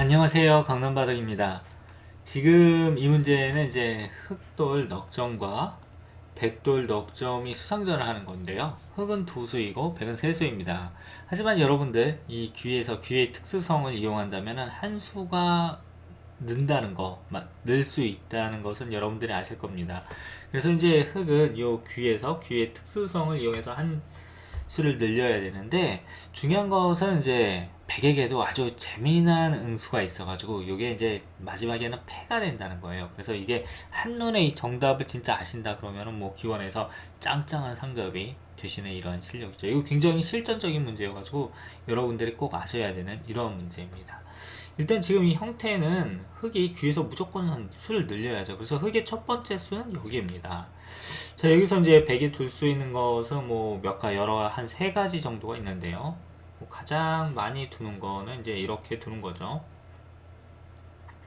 안녕하세요. 강남바닥입니다. 지금 이 문제는 이제 흑돌 넉점과 백돌 넉점이 수상전을 하는 건데요. 흑은 두 수이고 백은 세 수입니다. 하지만 여러분들 이 귀에서 귀의 특수성을 이용한다면 한 수가 는다는 거, 늘 수 있다는 것은 여러분들이 아실 겁니다. 그래서 이제 흑은 요 귀에서 귀의 특수성을 이용해서 한 수를 늘려야 되는데 중요한 것은 이제 백에게도 아주 재미난 응수가 있어가지고 이게 이제 마지막에는 패가 된다는 거예요. 그래서 이게 한눈에 이 정답을 진짜 아신다 그러면은 뭐 기원에서 짱짱한 상급이 되시는 이런 실력이죠. 이거 굉장히 실전적인 문제여가지고 여러분들이 꼭 아셔야 되는 이런 문제입니다. 일단 지금 이 형태는 흙이 귀에서 무조건 한 수를 늘려야죠. 그래서 흙의 첫 번째 수는 여기입니다. 자, 여기서 이제 백이 둘 수 있는 것은 뭐 몇 가, 여러, 한 세 가지 정도가 있는데요. 뭐 가장 많이 두는 거는 이제 이렇게 두는 거죠.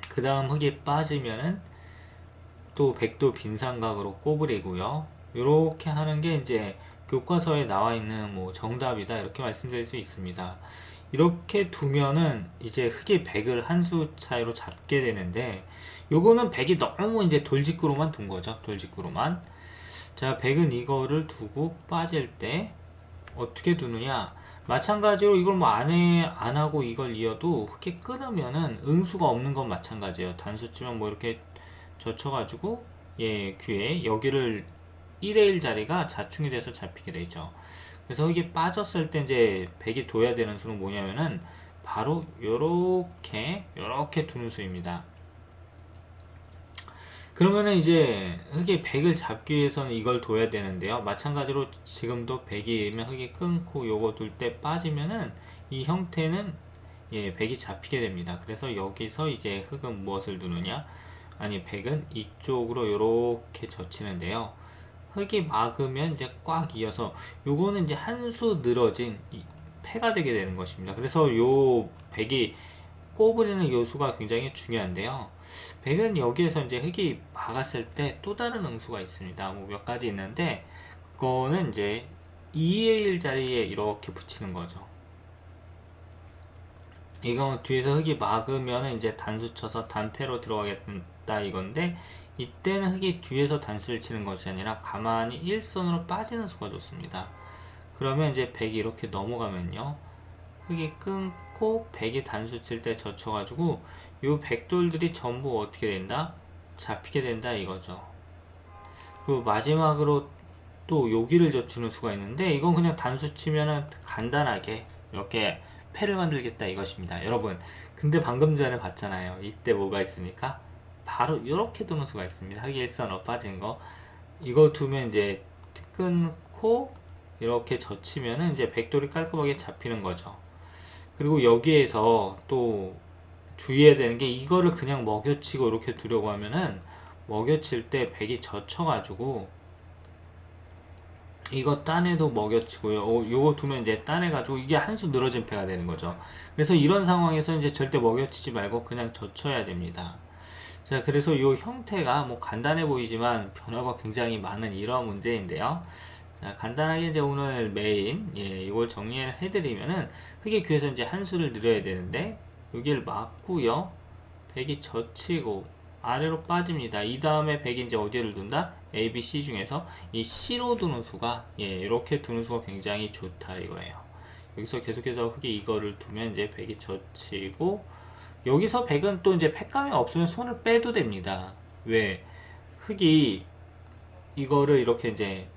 그 다음 흙이 빠지면은 또 백도 빈삼각으로 꼬부리고요. 이렇게 하는 게 이제 교과서에 나와 있는 뭐 정답이다 이렇게 말씀드릴 수 있습니다. 이렇게 두면은 이제 흙이 100을 한 수 차이로 잡게 되는데 요거는 100이 너무 이제 돌직구로만 둔 거죠. 돌직구로만. 자, 100은 이거를 두고 빠질 때 어떻게 두느냐? 마찬가지로 이걸 뭐 안에 안 하고 이걸 이어도 흙이 끊으면은 응수가 없는 건 마찬가지예요. 단수 치면 뭐 이렇게 젖혀가지고 예 귀에 여기를 1의1 자리가 자충이 돼서 잡히게 되죠. 그래서 이게 빠졌을 때 이제 100이 둬야 되는 수는 뭐냐면은 바로 요렇게 요렇게 두는 수입니다. 그러면은 이제 흙이 100을 잡기 위해서는 이걸 둬야 되는데요. 마찬가지로 지금도 100이면 흙이 끊고 요거 둘 때 빠지면은 이 형태는 예, 100이 잡히게 됩니다. 그래서 여기서 이제 흙은 무엇을 두느냐? 아니 100은 이쪽으로 요렇게 젖히는데요. 흙이 막으면 이제 꽉 이어서 요거는 이제 한 수 늘어진 폐가 되게 되는 것입니다. 그래서 요 백이 꼬부리는 요수가 굉장히 중요한데요. 백은 여기에서 이제 흙이 막았을 때 또 다른 응수가 있습니다. 뭐 몇 가지 있는데 그거는 이제 2의 1 자리에 이렇게 붙이는 거죠. 이거 뒤에서 흙이 막으면 이제 단수 쳐서 단패로 들어가겠다 이건데 이때는 흙이 뒤에서 단수를 치는 것이 아니라 가만히 일선으로 빠지는 수가 좋습니다. 그러면 이제 백이 이렇게 넘어가면요. 흙이 끊고 백이 단수 칠 때 젖혀가지고 요 백돌들이 전부 어떻게 된다? 잡히게 된다 이거죠. 그리고 마지막으로 또 여기를 젖히는 수가 있는데 이건 그냥 단수 치면은 간단하게 이렇게 패를 만들겠다 이것입니다. 여러분 근데 방금 전에 봤잖아요. 이때 뭐가 있습니까? 바로 이렇게 두는 수가 있습니다. 하기 일선으로 빠진 거. 이거 두면 이제 끊고 이렇게 젖히면은 이제 백돌이 깔끔하게 잡히는 거죠. 그리고 여기에서 또 주의해야 되는 게 이거를 그냥 먹여치고 이렇게 두려고 하면은 먹여칠 때 백이 젖혀가지고 이거 딴에도 먹여치고요. 어, 요거 두면 이제 딴에가지고 이게 한 수 늘어진 패가 되는 거죠. 그래서 이런 상황에서 이제 절대 먹여치지 말고 그냥 젖혀야 됩니다. 자, 그래서 이 형태가 뭐 간단해 보이지만 변화가 굉장히 많은 이러한 문제인데요. 자, 간단하게 이제 오늘 메인, 예, 이걸 정리를 해드리면은 흙의 귀에서 이제 한 수를 늘려야 되는데, 여기를 막고요. 백이 젖히고 아래로 빠집니다. 이 다음에 백이 이제 어디를 둔다? A, B, C 중에서 이 C로 두는 수가, 예, 이렇게 두는 수가 굉장히 좋다 이거예요. 여기서 계속해서 흙이 이거를 두면 이제 백이 젖히고, 여기서 백은 또 이제 팩감이 없으면 손을 빼도 됩니다. 왜? 흙이 이거를 이렇게 이제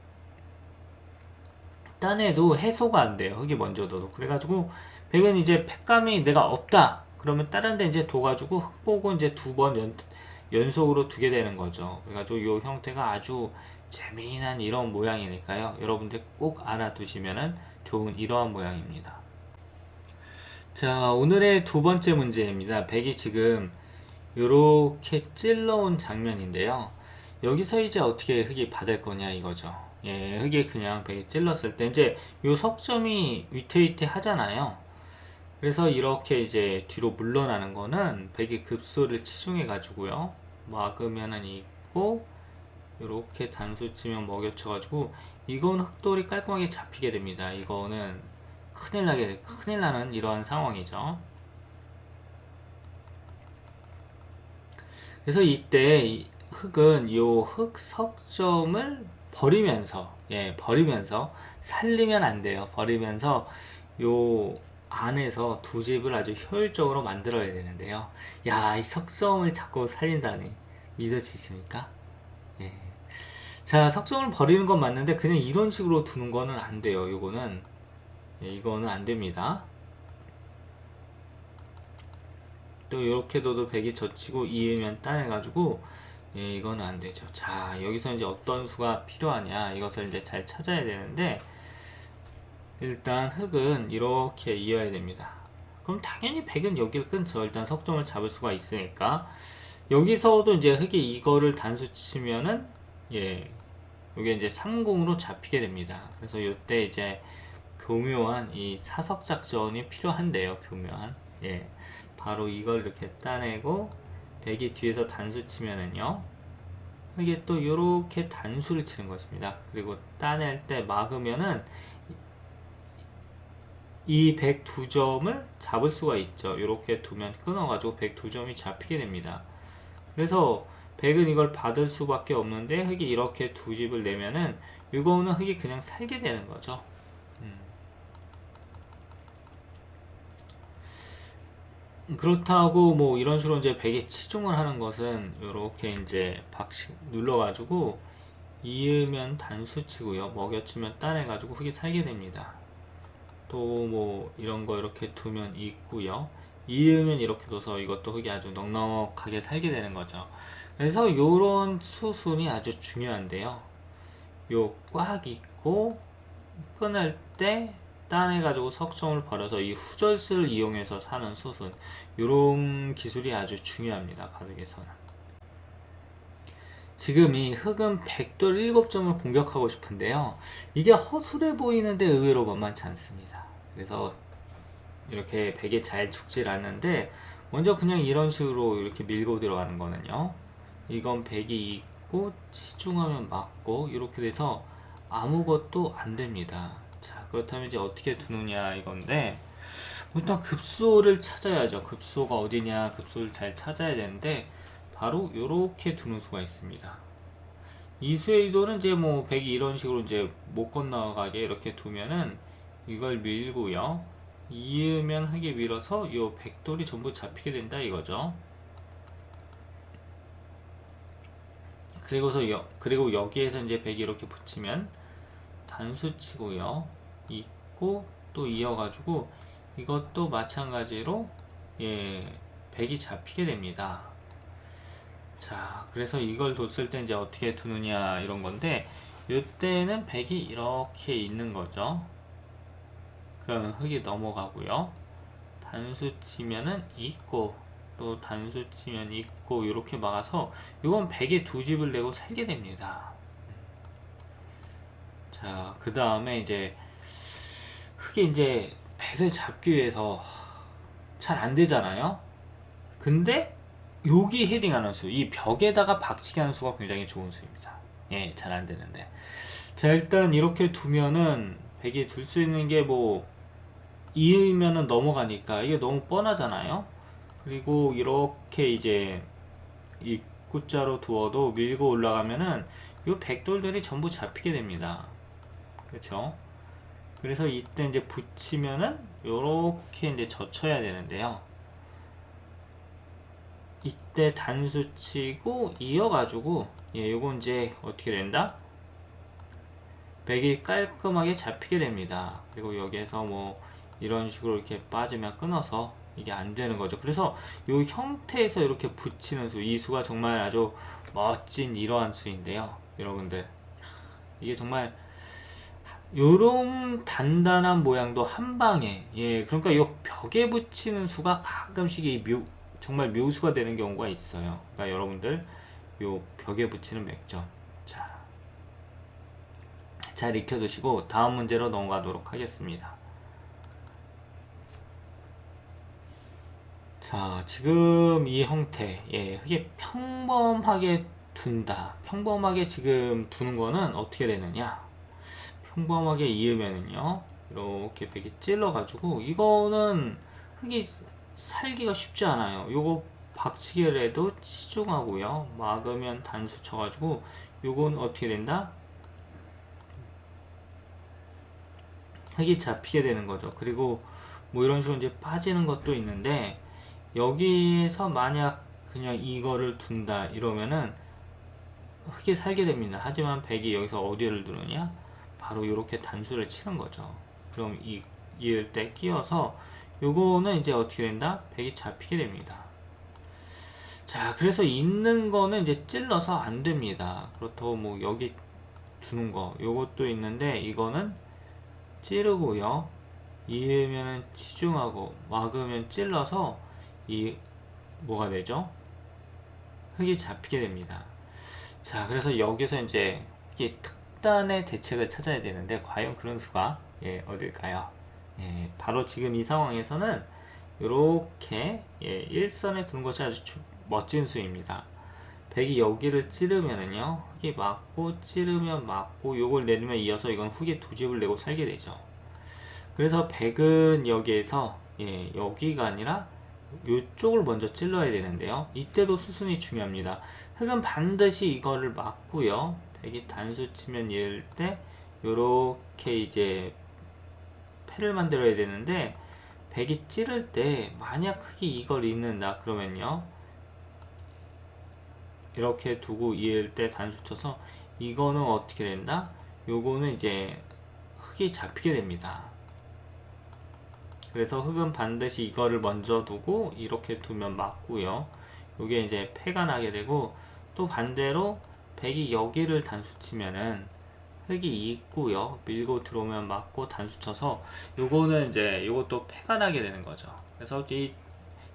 딴에도 해소가 안 돼요. 흙이 먼저 둬도. 그래가지고 백은 이제 팩감이 내가 없다. 그러면 다른 데 이제 둬가지고 흙 보고 이제 두번 연, 연속으로 두게 되는 거죠. 그래가지고 이 형태가 아주 재미난 이런 모양이니까요. 여러분들 꼭 알아두시면은 좋은 이러한 모양입니다. 자, 오늘의 두 번째 문제입니다. 백이 지금 이렇게 찔러온 장면인데요. 여기서 이제 어떻게 흙이 받을 거냐 이거죠. 예, 흙이 그냥 백이 찔렀을 때 이제 요 석점이 위태위태 하잖아요. 그래서 이렇게 이제 뒤로 물러나는 거는 백이 급소를 치중해 가지고요. 막으면은 있고 이렇게 단수 치면 먹여쳐 가지고 이건 흙돌이 깔끔하게 잡히게 됩니다. 이거는 큰일 나게 큰일 나는 이러한 상황이죠. 그래서 이때 이 흙은 요흙 석점을 버리면서 예 버리면서 살리면 안 돼요 버리면서 요 안에서 두 집을 아주 효율적으로 만들어야 되는데요 야 이 석점을 자꾸 살린다니 믿어지십니까? 예. 자 석점을 버리는 건 맞는데 그냥 이런 식으로 두는 거는 안 돼요 요거는 예, 이거는 안 됩니다 또 이렇게 둬도 백이 젖히고 이으면 따내가지고 예, 이거는 안 되죠. 자, 여기서 이제 어떤 수가 필요하냐 이것을 이제 잘 찾아야 되는데 일단 흙은 이렇게 이어야 됩니다. 그럼 당연히 백은 여기를 끊죠. 일단 석점을 잡을 수가 있으니까 여기서도 이제 흙이 이거를 단수 치면은 예, 이게 이제 상공으로 잡히게 됩니다. 그래서 이때 이제 교묘한 이 사석 작전이 필요한데요. 교묘한 예. 바로 이걸 이렇게 따내고 백이 뒤에서 단수 치면은요 이게 또 이렇게 단수를 치는 것입니다 그리고 따낼 때 막으면은 이백두 점을 잡을 수가 있죠. 이렇게 두면 끊어가지고 백두 점이 잡히게 됩니다. 그래서 백은 이걸 받을 수밖에 없는데 흙이 이렇게 두 집을 내면은 이거는 흙이 그냥 살게 되는 거죠. 그렇다고 뭐 이런 식으로 이제 베개 치중을 하는 것은 이렇게 이제 박씩 눌러가지고 이으면 단수 치고요. 먹여치면 따내가지고 흙이 살게 됩니다 또 뭐 이런 거 이렇게 두면 있고요. 이으면 이렇게 둬서 이것도 흙이 아주 넉넉하게 살게 되는 거죠. 그래서 요런 수순이 아주 중요한데요. 요 꽉 있고 끊을 때 따내가지고 석점을 버려서 이 후절스를 이용해서 사는 수순. 이런 기술이 아주 중요합니다 바둑에서는. 지금 이 흑은 백돌 7점을 공격하고 싶은데요. 이게 허술해 보이는데 의외로 만만치 않습니다 그래서 이렇게 백에 잘 죽질 않는데 먼저 그냥 이런 식으로 이렇게 밀고 들어가는 거는요. 이건 백이 있고 치중하면 맞고 이렇게 돼서 아무것도 안 됩니다. 자 그렇다면 이제 어떻게 두느냐 이건데 일단 급소를 찾아야죠. 급소가 어디냐 급소를 잘 찾아야 되는데 바로 이렇게 두는 수가 있습니다. 이수의 이도는 이제 뭐 백이 이런 식으로 이제 못 건너가게 이렇게 두면은 이걸 밀고요 이으면 하게 밀어서 이 백돌이 전부 잡히게 된다 이거죠 그리고서 여, 그리고 여기에서 이제 백이 이렇게 붙이면 단수 치고요. 있고 또 이어가지고 이것도 마찬가지로 예, 100이 잡히게 됩니다. 자, 그래서 이걸 뒀을 때 이제 어떻게 두느냐 이런 건데 이때는 100이 이렇게 있는 거죠. 그러면 흙이 넘어가고요. 단수 치면은 있고 또 단수 치면 있고 이렇게 막아서 이건 100에 두 집을 내고 살게 됩니다. 자, 그 다음에 이제 흙이 이제 백을 잡기 위해서 잘 안 되잖아요. 근데 여기 헤딩하는 수, 이 벽에다가 박치기 하는 수가 굉장히 좋은 수입니다. 예, 잘 안 되는데. 자, 일단 이렇게 두면은 백이 둘수 있는 게뭐 이으면은 넘어가니까 이게 너무 뻔하잖아요. 그리고 이렇게 이제 이 구자로 두어도 밀고 올라가면은 이 백돌들이 전부 잡히게 됩니다. 그렇죠? 그래서 이때 이제 붙이면은 요렇게 이제 젖혀야 되는데요. 이때 단수 치고 이어가지고 예, 요건 이제 어떻게 된다? 백이 깔끔하게 잡히게 됩니다. 그리고 여기에서 뭐 이런 식으로 이렇게 빠지면 끊어서 이게 안 되는 거죠. 그래서 요 형태에서 이렇게 붙이는 수, 이 수가 정말 아주 멋진 이러한 수인데요. 여러분들. 이게 정말 요런 단단한 모양도 한 방에 예 그러니까 요 벽에 붙이는 수가 가끔씩 이 묘, 정말 묘수가 되는 경우가 있어요 그러니까 여러분들 요 벽에 붙이는 맥점 자, 잘 익혀두시고 다음 문제로 넘어가도록 하겠습니다 자 지금 이 형태 예 이게 평범하게 둔다 평범하게 지금 두는 거는 어떻게 되느냐 평범하게 이으면은요 이렇게 베개 찔러 가지고 이거는 흙이 살기가 쉽지 않아요 요거 박치기를 해도 치중하고요. 막으면 단수 쳐가지고 요건 어떻게 된다? 흙이 잡히게 되는 거죠. 그리고 뭐 이런 식으로 이제 빠지는 것도 있는데 여기에서 만약 그냥 이거를 둔다 이러면은 흙이 살게 됩니다. 하지만 백이 여기서 어디를 두느냐? 바로 이렇게 단수를 치는 거죠. 그럼 이 이을 때 끼워서 요거는 이제 어떻게 된다? 백이 잡히게 됩니다. 자, 그래서 있는 거는 이제 찔러서 안 됩니다. 그렇다고 뭐 여기 두는 거 요것도 있는데 이거는 찌르고요. 이으면은 치중하고 막으면 찔러서 이 뭐가 되죠? 흙이 잡히게 됩니다. 자, 그래서 여기서 이제 이게 특단의 대책을 찾아야 되는데 과연 그런 수가 예, 어딜까요? 예, 바로 지금 이 상황에서는 이렇게 예, 일선에 두는 것이 아주 주- 멋진 수입니다. 백이 여기를 찌르면은요, 흙이 맞고 찌르면 맞고 요걸 내리면 이어서 이건 흙에 두 집을 내고 살게 되죠. 그래서 백은 여기에서 예, 여기가 아니라 이쪽을 먼저 찔러야 되는데요. 이때도 수순이 중요합니다. 흙은 반드시 이거를 막고요. 백이 단수 치면 이을 때 요렇게 이제 패를 만들어야 되는데 백이 찌를 때 만약 흙이 이걸 잇는다 그러면요. 이렇게 두고 이을 때 단수 쳐서 이거는 어떻게 된다? 요거는 이제 흙이 잡히게 됩니다. 그래서 흙은 반드시 이거를 먼저 두고 이렇게 두면 맞고요. 요게 이제 패가 나게 되고 또 반대로 백이 여기를 단수 치면은 흙이 있고요. 밀고 들어오면 맞고 단수 쳐서 요거는 이제 요것도 패가 나게 되는 거죠. 그래서 이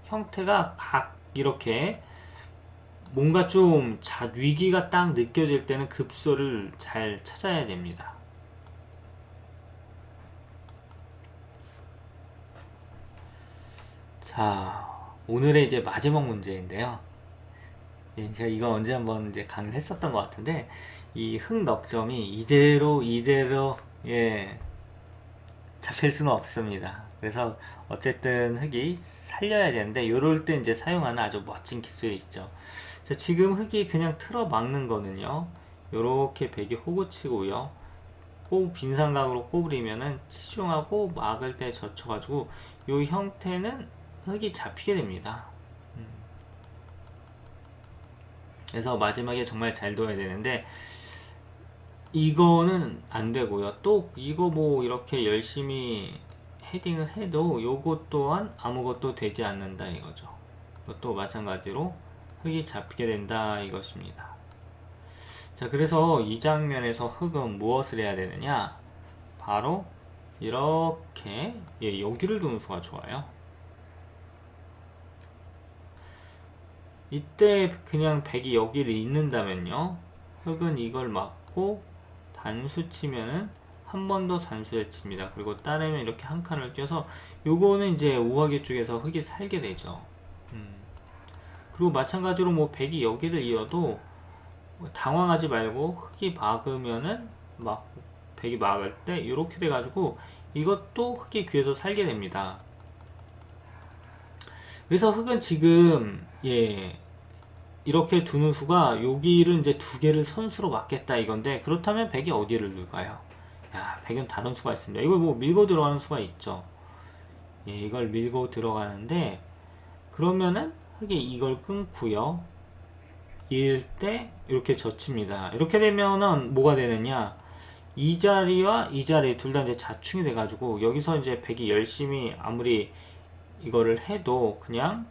형태가 각 이렇게 뭔가 좀 자, 위기가 딱 느껴질 때는 급소를 잘 찾아야 됩니다. 자, 오늘의 이제 마지막 문제인데요. 예, 제가 이거 언제 한번 이제 강의를 했었던 것 같은데, 이 흑넉점이 이대로, 이대로, 예, 잡힐 수는 없습니다. 그래서 어쨌든 흙이 살려야 되는데, 요럴 때 이제 사용하는 아주 멋진 기술이 있죠. 자, 지금 흙이 그냥 틀어 막는 거는요, 요렇게 백이 호구치고요, 꼭 빈삼각으로 꼬부리면은 치중하고 막을 때 젖혀가지고 요 형태는 흙이 잡히게 됩니다. 음. 그래서 마지막에 정말 잘 둬야 되는데 이거는 안 되고요. 또 이거 뭐 이렇게 열심히 헤딩을 해도 요것 또한 아무것도 되지 않는다 이거죠. 이것도 마찬가지로 흙이 잡히게 된다 이것입니다. 자, 그래서 이 장면에서 흙은 무엇을 해야 되느냐? 바로 이렇게 예, 여기를 두는 수가 좋아요. 이때 그냥 백이 여기를 잇는다면요. 흙은 이걸 막고 단수 치면은 한 번 더 단수에 칩니다. 그리고 따르면 이렇게 한 칸을 껴서 요거는 이제 우하기 쪽에서 흙이 살게 되죠. 음. 그리고 마찬가지로 뭐 백이 여기를 이어도 당황하지 말고 흙이 막으면은 막 백이 막을 때 이렇게 돼가지고 이것도 흙이 귀에서 살게 됩니다. 그래서 흙은 지금 예 이렇게 두는 수가 여기를 이제 두 개를 선수로 막겠다 이건데 그렇다면 백이 어디를 둘까요? 야 백은 다른 수가 있습니다. 이걸 뭐 밀고 들어가는 수가 있죠. 예, 이걸 밀고 들어가는데 그러면은 흙이 이걸 끊고요. 이을 때 이렇게 젖힙니다. 이렇게 되면은 뭐가 되느냐? 이 자리와 이 자리 둘 다 이제 자충이 돼가지고 여기서 이제 백이 열심히 아무리 이거를 해도 그냥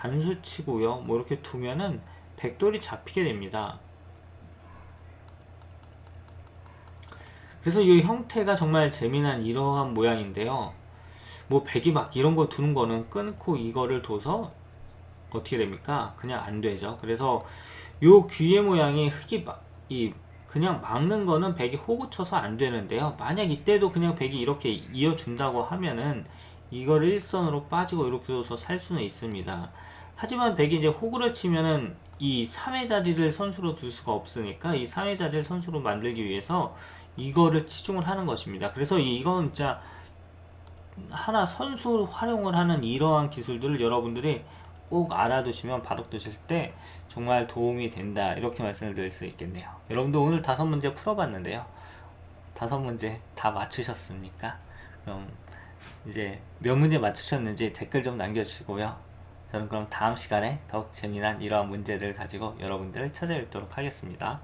단수 치고요. 뭐 이렇게 두면은 백돌이 잡히게 됩니다. 그래서 이 형태가 정말 재미난 이러한 모양인데요. 뭐 백이 막 이런 거 두는 거는 끊고 이거를 둬서 어떻게 됩니까? 그냥 안 되죠. 그래서 요 귀의 모양이 흙이 막, 이, 그냥 막는 거는 백이 호구 쳐서 안 되는데요. 만약 이때도 그냥 백이 이렇게 이어준다고 하면은 이거를 일선으로 빠지고 이렇게 둬서 살 수는 있습니다. 하지만 백이 이제 호구를 치면은 이 3의 자리를 선수로 둘 수가 없으니까 이 3의 자리를 선수로 만들기 위해서 이거를 치중을 하는 것입니다. 그래서 이건 진짜 하나 선수 활용을 하는 이러한 기술들을 여러분들이 꼭 알아두시면 바둑 두실 때 정말 도움이 된다 이렇게 말씀을 드릴 수 있겠네요. 여러분도 오늘 다섯 문제 풀어봤는데요. 다섯 문제 다 맞추셨습니까? 그럼 이제 몇 문제 맞추셨는지 댓글 좀 남겨주시고요. 저는 그럼 다음 시간에 더욱 재미난 이러한 문제를 가지고 여러분들을 찾아뵙도록 하겠습니다.